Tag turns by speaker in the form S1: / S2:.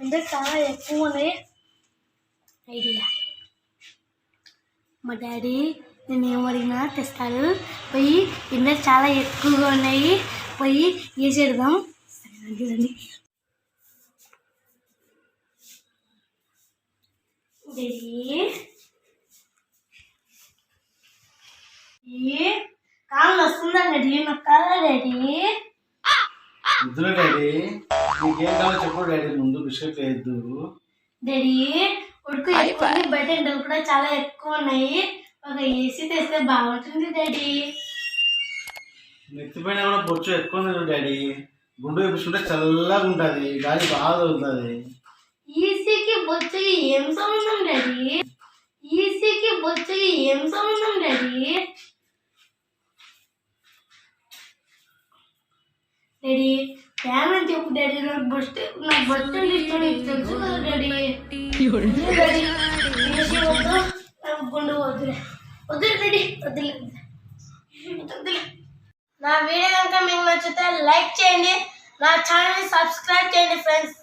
S1: అంటే చాలా ఎక్కువ ఉన్నాయి. ఐడియా. మా డాడీ నేను ఏం అడిగినా తెస్తాడు. పోయి ఎండలు చాలా ఎక్కువగా ఉన్నాయి. పోయి వేసేద్దాం. చూడండి. కాళ్ళు వస్తుందా డాడీ? నాకు కాదా డాడీ.
S2: డాడీ. నీకేం కావాలో చెప్పు డాడీ ముందు బిస్కెట్ వేయద్దు.
S1: డాడీ ఉడుకు ఎక్కువ బయట ఎండలు కూడా చాలా ఎక్కువ ఉన్నాయి. ఒక ఏసీ తెస్తే బాగుంటుంది డాడీ.
S2: నెత్తిపైన కూడా బొచ్చు ఎక్కువ ఉంది డాడీ. గుండు వేపించుకుంటే చల్లగా ఉంటుంది. గాలి బాగా తగులుతుంది.
S1: ఈసీకి బొచ్చుకి ఏం సంబంధం డాడీ? ఈసీకి బొచ్చుకి ఏం సంబంధం డాడీ? డాడీ ఫ్యాన్ అని చెప్పు డాడీ. నాకు బొట్టు నాకు బొట్టు ఇష్టం నీకు తెలుసు కదా డాడీ. డాడీ ఏసీ వద్దు. నాకు గుండు వద్దులే. వద్దులే డాడీ. వద్దులే. వద్దులే. నా వీడియో కనుక మీకు నచ్చితే లైక్ చేయండి. నా ఛానల్ని సబ్స్క్రైబ్ చేయండి ఫ్రెండ్స్.